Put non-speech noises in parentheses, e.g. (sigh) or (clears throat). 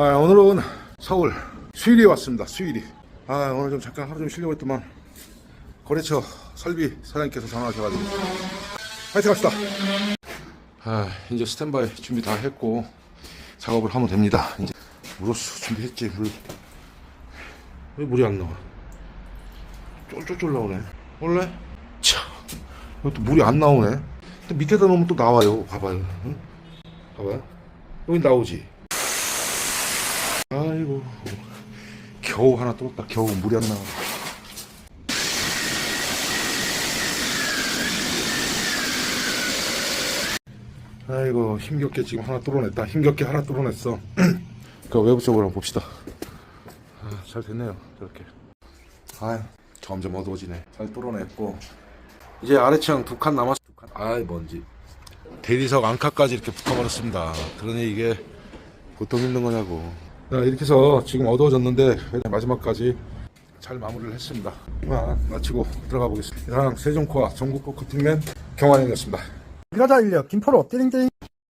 아, 오늘은 서울 수일이에 왔습니다. 수일이. 아, 오늘 좀 잠깐 하루 좀 쉬려고 했더만 거래처 설비 사장님께서 전화하셔가지고 파이팅 합시다. 아, 이제 스탠바이 준비 다 했고 작업을 하면 됩니다. 이제 물로수 준비했지 물. 왜 물이 안 나와? 쫄쫄쫄 나오네. 원래 참 이것도 물이 안 나오네. 또 밑에다 놓으면 또 나와요. 봐봐요. 응? 봐봐요. 여기 나오지. 아이고 겨우 하나 뚫었다. 겨우 물이 안 나와. 아이고 힘겹게 지금 하나 뚫어냈다. 힘겹게 하나 뚫어냈어. (clears throat) 그 외부 쪽으로 한번 봅시다. 아, 잘 됐네요. 저렇게. 아, 점점 어두워지네. 잘 뚫어냈고 이제 아래층 두 칸 남았어. 두 칸. 아이 먼지. 대리석 앙카까지 이렇게 붙어버렸습니다. 그러니 이게 보통 힘든 거냐고. 자, 이렇게 해서 지금 어두워졌는데 마지막까지 잘 마무리를 했습니다. 이만 마치고 들어가 보겠습니다. 세종코아 전국고 커팅맨 경환이었습니다. 미라자 인력 김포로 띠링띠링